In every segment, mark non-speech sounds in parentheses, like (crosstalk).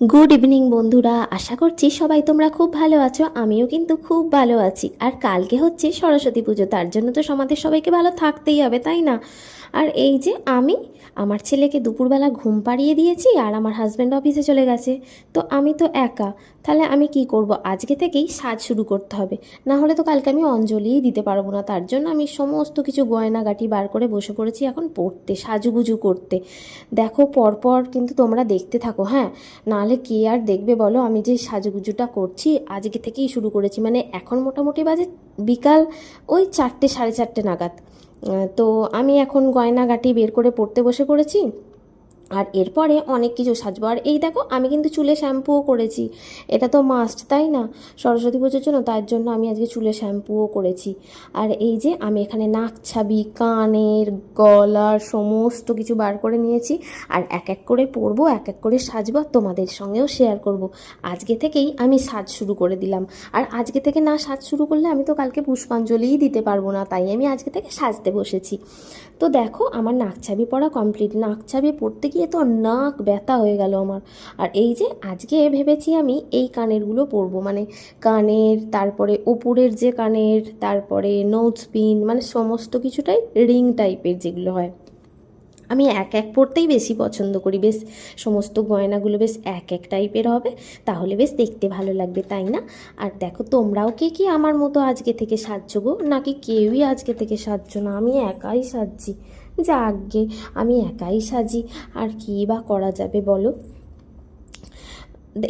Good evening বন্ধুরা। আশা করছি সবাই তোমরা খুব ভালো আছো। আমিও কিন্তু খুব ভালো আছি। আর কালকে হচ্ছে সরস্বতী পুজো, তার জন্য তো সমাজের সবাইকে ভালো থাকতেই হবে, তাই না? আর এই যে আমি, আমার ছেলেকে দুপুরবেলা ঘুম পাড়িয়ে দিয়েছি আর আমার হাজব্যান্ড অফিসে চলে গেছে। তো আমি তো একা, তাহলে আমি কি করব? আজকে থেকেই সাজ শুরু করতে হবে। না হলে তো কালকে আমি অঞ্জলিই দিতে পারব না। তার জন্য আমি সমস্ত কিছু গয়নাগাটি বার করে বসে পড়েছি এখন পড়তে, সাজুগুজু করতে। দেখো, পরপর কিন্তু তোমরা দেখতে থাকো হ্যাঁ? নাহলে কে আর দেখবে বলো? আমি যে সাজুগুজুটা করছি, আজকে থেকেই শুরু করেছি। মানে এখন মোটামুটি বাজে বিকাল ওই চারটে, সাড়ে চারটে নাগাদ। তো আমি এখন গয়নাগাটি বের করে পড়তে বসে পড়েছি। আর এরপরে অনেক কিছু সাজবো। আর এই দেখো, আমি কিন্তু চুলে শ্যাম্পুও করেছি। এটা তো মাস্ট তাই না? সরস্বতী পুজোর জন্য, তার জন্য আমি আজকে চুলে শ্যাম্পুও করেছি। আর এই যে, আমি এখানে নাক ছাবি, কানের, গলার সমস্ত কিছু বার করে নিয়েছি। আর এক এক করে পরবো, এক এক করে সাজবো তোমাদের সঙ্গেও শেয়ার করব। আজকে থেকেই আমি সাজ শুরু করে দিলাম। আর আজকে থেকে না সাজ শুরু করলে আমি তো কালকে পুষ্পাঞ্জলিই দিতে পারব না, তাই আমি আজকে থেকে সাজতে বসেছি। তো দেখো, আমার নাক ছাবি পড়া কমপ্লিট নাক ছাবি পড়তে গিয়ে তো নাক ব্যথা হয়ে গেল আমার। আর এই যে আজকে ভেবেছি আমি এই কানেরগুলো পরবো মানে কানের, তারপরে ওপরের যে কানের, তারপরে নোজ পিন মানে সমস্ত কিছুটাই রিং টাইপের যেগুলো হয়। আমি এক এক পরতেই বেশি পছন্দ করি, বেশ সমস্ত গয়নাগুলো বেশ এক এক টাইপের হবে, তাহলে বেশ দেখতে ভালো লাগবে, তাই না? আর দেখো তোমরাও কে কি আমার মতো আজকে থেকে সাজছো গো? নাকি কেউই আজকে থেকে সাজছো না? আমি একাই সাজছি যা আগে আমি একাই সাজি, আর কী বা করা যাবে বলো?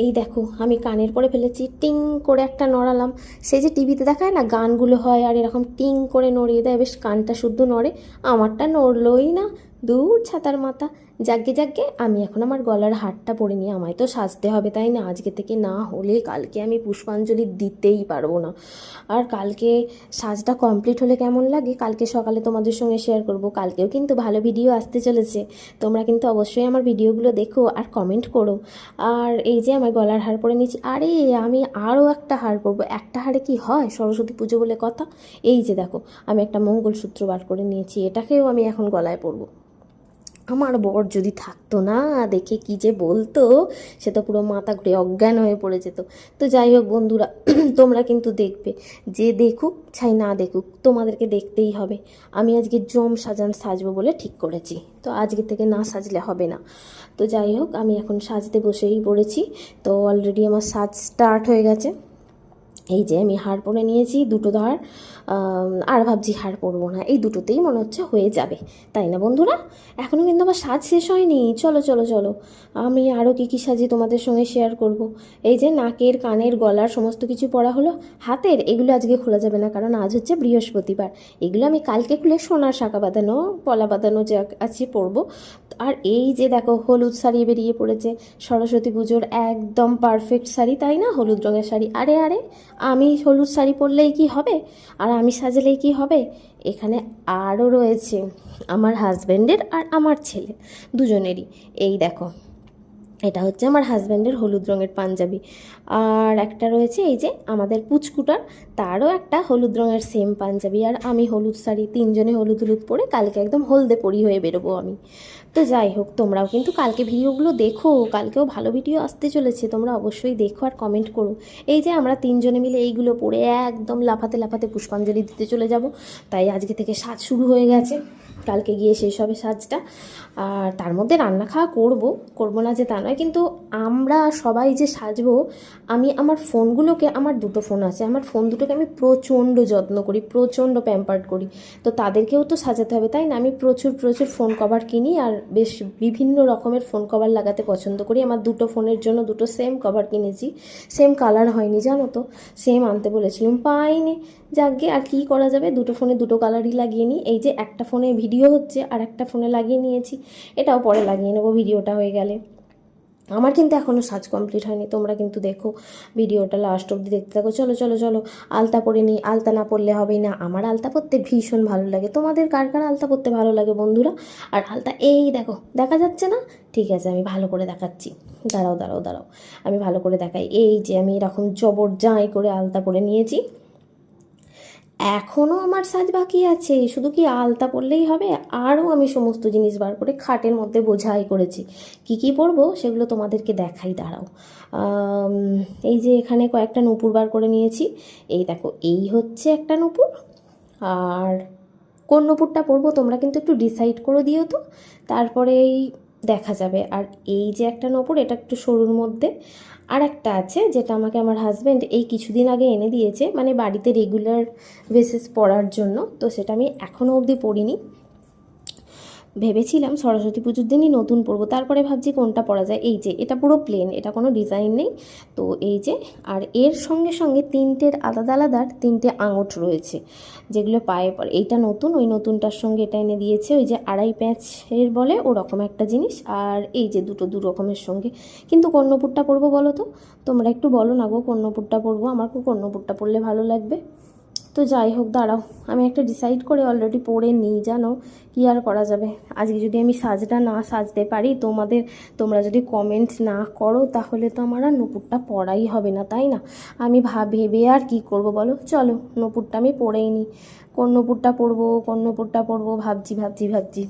এই দেখো, আমি কানের পরে ফেলেছি, টিং করে একটা নড়ালাম, সেই যে টিভিতে দেখায় না, গানগুলো হয় আর এরকম টিং করে নড়িয়ে দেয়, বেশ কানটা শুদ্ধ নড়ে, আমারটা নড়লোই না দূর ছাতার মাথা। যাগ্গে যাগ্গে আমি এখন আমার গলার হারটা পরে নিয়ে আমায় তো সাজতে হবে, তাই না? আজকে থেকে না হলে কালকে আমি পুষ্পাঞ্জলি দিতেই পারব না। আর কালকে সাজটা কমপ্লিট হলে কেমন লাগে? কালকে সকালে তোমাদের সঙ্গে শেয়ার করব। কালকেও কিন্তু ভালো ভিডিও আসতে চলেছে। তোমরা কিন্তু অবশ্যই আমার ভিডিওগুলো দেখো আর কমেন্ট করো। আর এই যে আমার গলার হার পরে নিয়েছি, আরে আমি আরও একটা হার পরবো। একটা হারে কি হয়? সরস্বতী পুজো বলে কথা? এই যে দেখো, আমি একটা মঙ্গলসূত্র বার করে নিয়েছি। এটাকেও আমি এখন গলায় পরবো। আমার বর যদি থাকতো না, দেখে কি যে বলতো, সে তো পুরো মাথা ঘুরে অজ্ঞান হয়ে পড়ে যেত তো যাই হোক বন্ধুরা, (clears throat) তোমরা কিন্তু দেখবে, যে দেখুক, ছাই না দেখুক, তোমাদেরকে দেখতেই হবে। আমি আজকে জম সাজান সাজবো বলে ঠিক করেছি, তো আজকে থেকে না সাজলে হবে না। তো যাই হোক, আমি এখন সাজতে বসেই পড়েছি, তো অলরেডি আমার সাজ স্টার্ট হয়ে গেছে। এই যে আমি হার পরে নিয়েছি, দুটো ধর আর ভাবছি হার পরবো না। এই দুটোতেই মনে হচ্ছে হয়ে যাবে। তাই না বন্ধুরা? এখনও কিন্তু আমার সাজ শেষ হয়নি। চলো চলো চলো। আমি আরও কী কী সাজি তোমাদের সঙ্গে শেয়ার করব। এই যে নাকের, কানের, গলার সমস্ত কিছু পরা হলো। হাতের, এগুলো আজকে খোলা যাবে না, কারণ আজ হচ্ছে বৃহস্পতিবার। এগুলো আমি কালকে খুলে সোনার শাখা বাঁধানো, পলা বাঁধানো যা আছে পরবো। আর এই যে দেখো, হলুদ শাড়ি বেরিয়ে পড়েছে। সরস্বতী পুজোর একদম পারফেক্ট শাড়ি, তাই না? হলুদ রঙের শাড়ি। আরে আরে আমি হলুদ শাড়ি পরলেই কি হবে? আর আমি সাজালেই কি হবে? এখানে আরও রয়েছে আমার হাজব্যান্ডের আর আমার ছেলে, দুজনেরই। এই দেখো এটা হচ্ছে আমার হাজব্যান্ডের হলুদ রঙের পাঞ্জাবি। আর একটা রয়েছে এই যে আমাদের পুচকুটার, তারও একটা হলুদ রঙের সেম পাঞ্জাবি। আর আমি হলুদ শাড়ি, তিনজনে হলুদ হলুদ পরে কালকে একদম হলদে পরি হয়ে বেরোবো আমি। তো যাই হোক, তোমরাও কিন্তু কালকে ভিডিওগুলো দেখো, কালকেও ভালো ভিডিও আসতে চলেছে, তোমরা অবশ্যই দেখো আর কমেন্ট করো। এই যে আমরা তিনজনে মিলে এইগুলো পরে একদম লাফাতে লাফাতে পুষ্পাঞ্জলি দিতে চলে যাব। তাই আজকে থেকে সাজ শুরু হয়ে গেছে। কালকে গিয়ে শেষ হবে সাজটা। আর তার মধ্যে রান্না খাওয়া করব। করব না যে তা নয় কিন্তু আমরা সবাই যে সাজবো, আমি আমার ফোনগুলোকে, আমার দুটো ফোন আছে, আমার ফোন দুটোকে আমি প্রচণ্ড যত্ন করি, প্রচণ্ড প্যাম্পার্ড করি। তো তাদেরকেও তো সাজাতে হবে, তাই না? আমি প্রচুর প্রচুর ফোন কভার কিনি আর বেশ বিভিন্ন রকমের ফোন কভার লাগাতে পছন্দ করি। আমার দুটো ফোনের জন্য দুটো সেম কভার কিনেছি সেম কালার হয়নি, জানো তো? সেম আনতে বলেছিলাম, পাইনি। যাকগে, আর কি করা যাবে? দুটো ফোনে দুটো কালারই লাগিয়ে নিই। এই যে একটা ফোনে ভিডিও হচ্ছে আর একটা ফোনে লাগিয়ে নিয়েছি, এটাও পরে লাগিয়ে নেব ভিডিওটা হয়ে গেলে। আমার কিন্তু এখনও সাজ কমপ্লিট হয়নি। তোমরা কিন্তু দেখো ভিডিওটা লাস্ট অবধি দেখতে থাকো। চলো চলো চলো, আলতা পরে নিই, আলতা না পরলে হবেই না। আমার আলতা পরতে ভীষণ ভালো লাগে। তোমাদের কার কার আলতা পরতে ভালো লাগে বন্ধুরা? আর আলতা এই দেখো, দেখা যাচ্ছে না? ঠিক আছে, আমি ভালো করে দেখাচ্ছি। দাঁড়াও দাঁড়াও দাঁড়াও, আমি ভালো করে দেখাই। এই যে আমি এরকম জবর জাঁই করে আলতা পরে নিয়েছি। এখনও আমার সাজ বাকি আছে, শুধু কি আলতা পরলেই হবে? আরও আমি সমস্ত জিনিস বার করে খাটের মধ্যে বোঝাই করেছি। কি কি পরবো সেগুলো তোমাদেরকে দেখাই, দাঁড়াও। এই যে এখানে কয়েকটা নূপুর বার করে নিয়েছি। এই দেখো, এই হচ্ছে একটা নূপুর। আর কোন নূপুরটা পরবো তোমরা কিন্তু একটু ডিসাইড করে দিও তো। তারপরেই দেখা যাবে। আর এই যে একটা নপর, এটা একটু সরুর মধ্যে। আর একটা আছে যেটা আমাকে আমার হাজব্যান্ড এই কিছুদিন আগে এনে দিয়েছে মানে বাড়িতে রেগুলার বেসিস পড়ার জন্য। তো সেটা আমি এখনও অবধি পরিনি ভেবেছিলাম সরস্বতী পুজোর দিনই নতুন পরবো, তারপরে ভাবছি কোনটা পরা যায়। এই যে, এটা পুরো প্লেন এটা কোনো ডিজাইন নেই। তো এই যে, আর এর সঙ্গে সঙ্গে তিনটের আলাদা আলাদার তিনটে আঙট রয়েছে, যেগুলো পায়ে পড়ে। এইটা নতুন, ওই নতুনটার সঙ্গে এটা এনে দিয়েছে, ওই যে আড়াই প্যাঁচের বলে ওরকম একটা জিনিস। আর এই যে দুটো দু রকমের সঙ্গে। কিন্তু কর্ণপুরটা পরবো বলো তো? তোমরা একটু বলো না গো, কর্ণপুরটা পরবো? আমার কর্ণপুরটা পরলে ভালো লাগবে। তো যাই হোক, দাঁড়াও। আমি একটা ডিসাইড করে অলরেডি পরে নিই, জানো? কি আর করা যাবে? আজকে যদি আমি সাজটা না সাজতে পারি, তোমাদের, তোমরা যদি কমেন্ট না করো, তাহলে তো আমার আর নুপুরটা পরাই হবে না, তাই না? আমি ভাব ভেবে আর কি করব বলো? চলো, নুপুরটা আমি পরেই নিই। কোন নুপুরটা পরবো কোন নুপুরটা পরবো ভাবছি ভাবছি ভাবছি।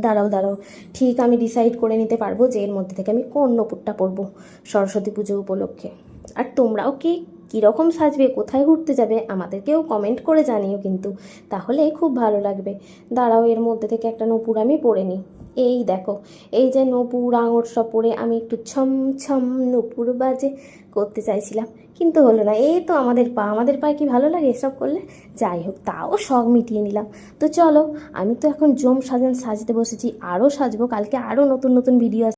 দাঁড়াও দাঁড়াও। ঠিক আমি ডিসাইড করে নিতে পারব যে এর মধ্যে থেকে আমি কোন নপুরটা পরবো সরস্বতী পুজো উপলক্ষে। আর তোমরাও কে কীরকম সাজবে, কোথায় ঘুরতে যাবে, আমাদেরকেও কমেন্ট করে জানিও কিন্তু। তাহলে খুব ভালো লাগবে। দাঁড়াও, এর মধ্যে থেকে একটা নপুর আমি পরে নিই। এই দেখো, এই যে নপুর আঙট সব পরে আমি একটু ছম ছম নপুর বাজে করতে চাইছিলাম, কিন্তু হলো না। এই তো আমাদের পা, আমাদের পায়ে কি ভালো লাগে এসব করলে? যাই হোক, তাও শখ মিটিয়ে নিলাম। তো চলো, আমি তো এখন জম সাজান সাজতে বসেছি আরও সাজবো, কালকে আরও নতুন নতুন ভিডিও